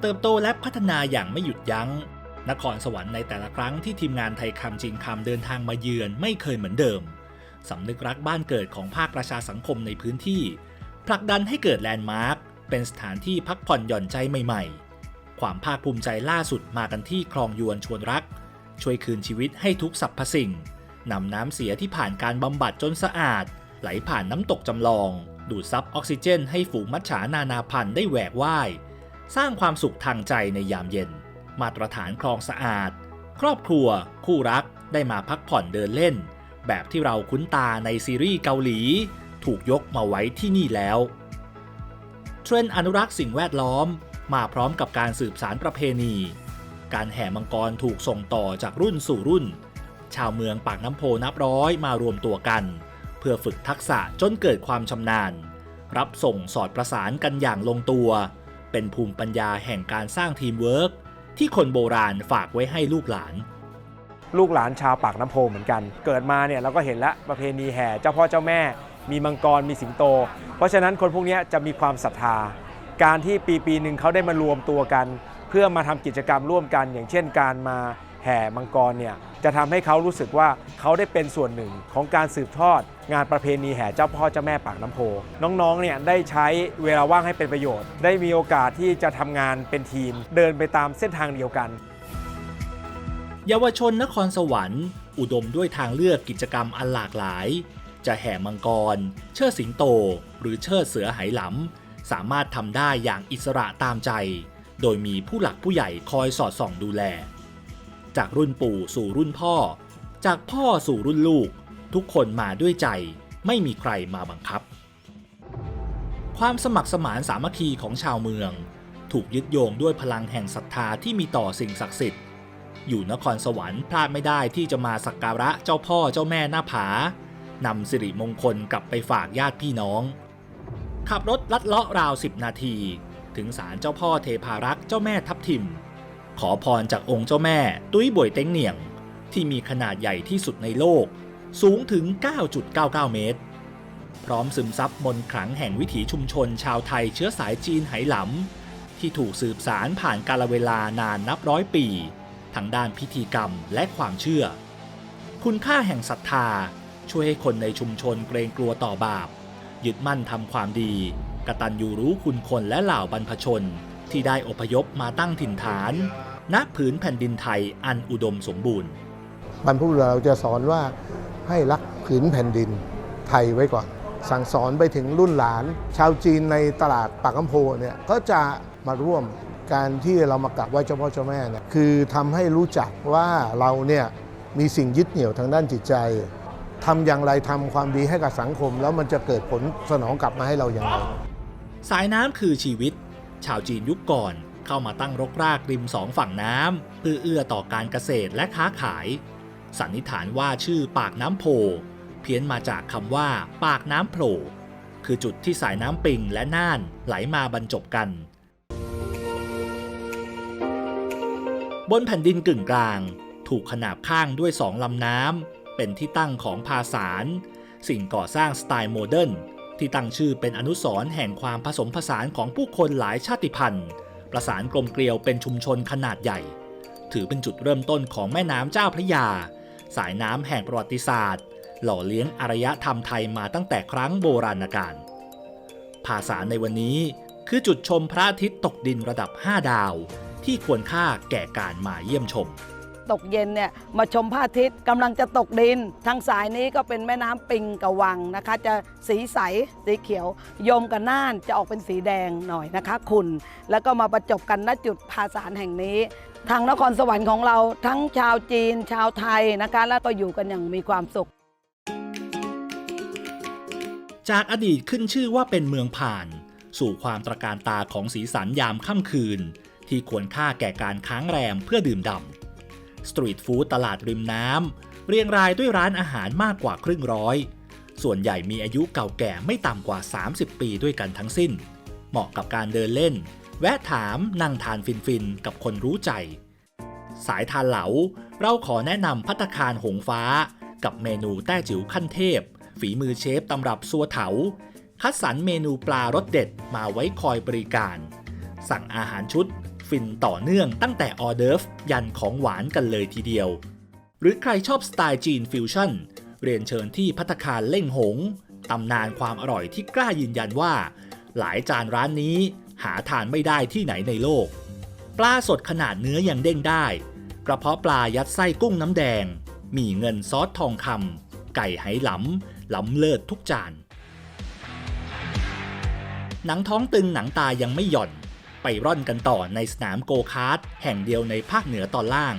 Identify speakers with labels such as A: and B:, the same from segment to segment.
A: เติบโตและพัฒนาอย่างไม่หยุดยัง้ง นครสวรรค์ในแต่ละครั้งที่ทีมงานไทยคำจริงคำเดินทางมาเยือนไม่เคยเหมือนเดิมสำนึกรักบ้านเกิดของภาคประชาสังคมในพื้นที่ ผลักดันให้เกิดแลนด์มาร์คเป็นสถานที่พักผ่อนหย่อนใจใหม่ ๆ ความภาคภูมิใจล่าสุดมากันที่คลองยวนชวนรัก ช่วยคืนชีวิตให้ทุกสรรพสิ่งนำน้ำเสียที่ผ่านการบำบัดจนสะอาด ไหลผ่านน้ำตกจำลอง ดูดซับออกซิเจนให้ฝูงมัจฉานานาพันธุ์ได้แหวกว่าย สร้างความสุขทางใจในยามเย็น มาตรฐานคลองสะอาด ครอบครัว คู่รักได้มาพักผ่อนเดินเล่น แบบที่เราคุ้นตาในซีรีส์เกาหลี ถูกยกมาไว้ที่นี่แล้ว เทรนด์อนุรักษ์สิ่งแวดล้อม มาพร้อมกับการสืบสารประเพณี การแห่มังกรถูกส่งต่อจากรุ่นสู่รุ่น ชาวเมืองปากน้ำโพนับร้อยมารวมตัวกัน เพื่อฝึกทักษะจนเกิดความชำนาญ รับส่งสอดประสานกันอย่างลงตัว เป็นภูมิปัญญาแห่งการสร้างทีมเวิร์กที่คนโบราณฝากไว้ให้ลูกหลาน
B: ลูกหลานชาวปากน้ำโพเหมือนกัน เกิดมาเนี่ยเราก็เห็นล้วประเพณีแห่เจ้าพ่อเจ้าแม่ มีมังกรมีสิงโต เพราะฉะนั้นคนพวกนี้จะมีความศรัทธา การที่ปีปีหนึ่งเขาได้มารวมตัวกัน เพื่อมาทำกิจกรรมร่วมกัน อย่างเช่นการมาแห่มังกรเนี่ยจะทำให้เขารู้สึกว่าเขาได้เป็นส่วนหนึ่งของการสืบทอด งานประเพณีแห่เจ้าพ่อเจ้าแม่ปากน้ำโพ น้องๆเนี่ยได้ใช้เวลาว่างให้เป็นประโยชน์ ได้มีโอกาสที่จะทำงานเป็นทีม เดินไปตามเส้นทางเดียวกัน
A: เยาวชนนครสวรรค์ อุดมด้วยทางเลือกกิจกรรมอันหลากหลาย จะแห่มังกร เชิดสิงโต หรือเชิดเสือไหหลำสามารถทำได้อย่างอิสระตามใจ โดยมีผู้หลักผู้ใหญ่คอยสอดส่องดูแล จากรุ่นปู่สู่รุ่นพ่อ จากพ่อสู่รุ่นลูก ทุกคนมาด้วยใจ ไม่มีใครมาบังคับ ความสมัครสมานสามัคคีของชาวเมือง ถูกยึดโยงด้วยพลังแห่งศรัทธาที่มีต่อสิ่งศักดิ์สิทธิ์ อยู่นครสวรรค์พลาดไม่ได้ที่จะมาสักการะเจ้าพ่อเจ้าแม่หน้าผานำสิริมงคลกลับไปฝากญาติพี่น้อง ขับรถลัดเลาะราว10นาที ถึงศาลเจ้าพ่อเทพารักษ์เจ้าแม่ทับทิม ขอพรจากองค์เจ้าแม่ ตุ้ยบวยเต็งเหนียง ที่มีขนาดใหญ่ที่สุดในโลก สูงถึง 9.99 เมตร พร้อมซึมซับมนต์ขลังแห่งวิถีชุมชนชาวไทยเชื้อสายจีนไหหลำ ที่ถูกสืบสารผ่านกาลเวลานานนับร้อยปี ทั้งด้านพิธีกรรมและความเชื่อ คุณค่าแห่งศรัทธาช่วยให้คนในชุมชนเกรงกลัวต่อบาป ยึดมั่นทำความดี กระตัญญูรู้คุณคนและเหล่าบรรพชน ที่ได้อพยพมาตั้งถิ่นฐานณผืนแผ่นดินไทยอันอุดมสมบูรณ์
C: บรรพบุรุษเราจะสอนว่า ให้รักผืนแผ่นดินไทยไว้ก่อน สั่งสอนไปถึงรุ่นหลาน ชาวจีนในตลาดปากน้ำโพเนี่ยก็จะมาร่วมการที่เรามากราบไหว้เจ้าพ่อเจ้าแม่เนี่ยคือทำให้รู้จักว่าเราเนี่ยมีสิ่งยึดเหนี่ยวทางด้านจิตใจทำอย่างไรทำความดีให้กับสังคม แล้วมันจะเกิดผลสนองกลับมาให้เราอย่างไร
A: สายน้ำคือชีวิต ชาวจีนยุคก่อนเข้ามาตั้งรกรากริมสองฝั่งน้ำเพื่อเอื้อต่อการเกษตรและค้าขาย สันนิษฐานว่าชื่อปากน้ำโพ เพี้ยนมาจากคำว่า ปากน้ำโผล่คือจุดที่สายน้ำปิงและน่านไหลมาบรรจบกัน บนแผ่นดินกึ่งกลาง ถูกขนาบข้างด้วยสองลำน้ำเป็นที่ตั้งของภาสารสิ่งก่อสร้างสไตล์โมเดิร์นที่ตั้งชื่อเป็นอนุสรณ์แห่งความผสมผสานของผู้คนหลายชาติพันธุ์ ประสานกลมเกลียวเป็นชุมชนขนาดใหญ่ ถือเป็นจุดเริ่มต้นของแม่น้ำเจ้าพระยา สายน้ำแห่งประวัติศาสตร์ หล่อเลี้ยงอารยธรรมไทยมาตั้งแต่ครั้งโบราณกาลภาษาในวันนี้คือจุดชมพระอาทิตย์ตกดินระดับ 5 ดาว ที่ควรค่าแก่การมาเยี่ยมชม
D: ตกเย็นเนี่ยมาชมพระอาทิตย์กำลังจะตกดิน ทางสายนี้ก็เป็นแม่น้ำปิงกะวังนะคะ จะสีใสสีเขียว ยมกับน่านจะออกเป็นสีแดงหน่อยนะคะขุนแล้วก็มาประจบกันณจุดภาสารแห่งนี้ ทางนครสวรรค์ของเราทั้งชาวจีน ชาวไทยนะคะ แล้วก็อยู่กันอย่างมีความสุข
A: จากอดีตขึ้นชื่อว่าเป็นเมืองผ่าน สู่ความตระการตาของสีสันยามค่ำคืน ที่ควรค่าแก่การค้างแรมเพื่อดื่มด่ำ สตรีทฟู้ดตลาดริมน้ำเรียงรายด้วยร้านอาหารมากกว่าครึ่งร้อย ส่วนใหญ่มีอายุเก่าแก่ไม่ต่ำกว่า 30 ปีด้วยกันทั้งสิ้น เหมาะกับการเดินเล่น แวะถามนั่งทานฟินๆ กับคนรู้ใจ สายทานเหลา เราขอแนะนำพัตตาคารหงฟ้า กับเมนูแต้จิ๋วขั้นเทพ ฝีมือเชฟตำรับซัวเถา คัดสรรเมนูปลารสเด็ดมาไว้คอยบริการ สั่งอาหารชุด ฟินต่อเนื่องตั้งแต่ออเดิร์ฟยันของหวานกันเลยทีเดียว หรือใครชอบสไตล์จีนฟิวชั่น เรียนเชิญที่พัตตาคารเล่งหงตำนานความอร่อยที่กล้ายืนยันว่า หลายจานร้านนี้หาทานไม่ได้ที่ไหนในโลก ปลาสดขนาดเนื้อยังเด้งได้ กระเพาะปลายัดไส้กุ้งน้ำแดง มีเงินซอสทองคำไก่ไหหลำล้ำเลิศทุกจานหนังท้องตึงหนังตายังไม่หย่อน ไปร่อนกันต่อในสนามโกคาร์ทแห่งเดียวในภาคเหนือตอนล่าง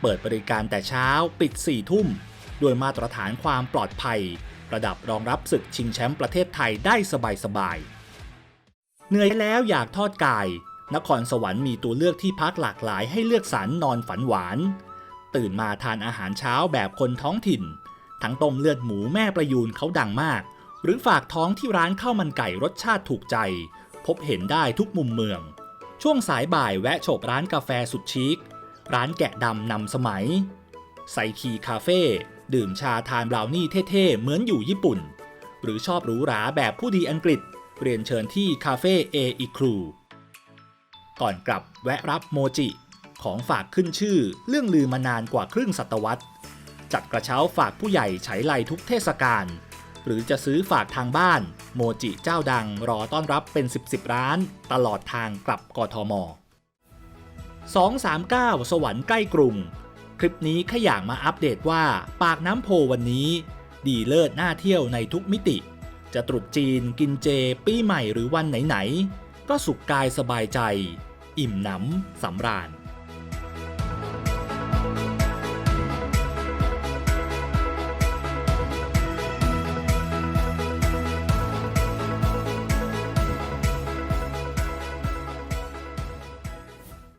A: เปิดบริการแต่เช้าปิด4ี่ทุ่ม ด้วยมาตรฐานความปลอดภัย ระดับรองรับศึกชิงแชมป์ประเทศไทยได้สบายๆเหนื่อยแล้วอยากทอดกาย นครสวรรค์มีตัวเลือกที่พักหลากหลายให้เลือกสรรนอนฝันหวาน ตื่นมาทานอาหารเช้าแบบคนท้องถิ่น ทั้งต้มเลือดหมูแม่ประยูนเขาดังมาก หรือฝากท้องที่ร้านข้าวมันไก่รสชาติถูกใจ พบเห็นได้ทุกมุมเมือง ช่วงสายบ่ายแวะโฉบร้านกาแฟสุดชิค ร้านแกะดำนำสมัย ไซคีคาเฟ่ดื่มชาทานบราวนี่เท่ๆ เหมือนอยู่ญี่ปุ่น หรือชอบหรูหราแบบผู้ดีอังกฤษ เรียนเชิญที่คาเฟ่เออีครูก่อนกลับแวะรับโมจิ ของฝากขึ้นชื่อเรื่องลือมานานกว่าครึ่งศตวรรษ จัดกระเช้าฝากผู้ใหญ่ใช้ไลทุกเทศกาลหรือจะซื้อฝากทางบ้าน โมจิเจ้าดังรอต้อนรับเป็น 10บสร้าน ตลอดทางกลับกทม 239 สวรรค์ใกล้กรุง คลิปนี้แค่อยากมาอัปเดตว่า ปากน้ำโพวันนี้ ดีเลิศน่าเที่ยวในทุกมิติ จะตรุษจีนกินเจ ปีใหม่หรือวันไหน ๆ ก็สุขกายสบายใจ อิ่มหนำสำราญ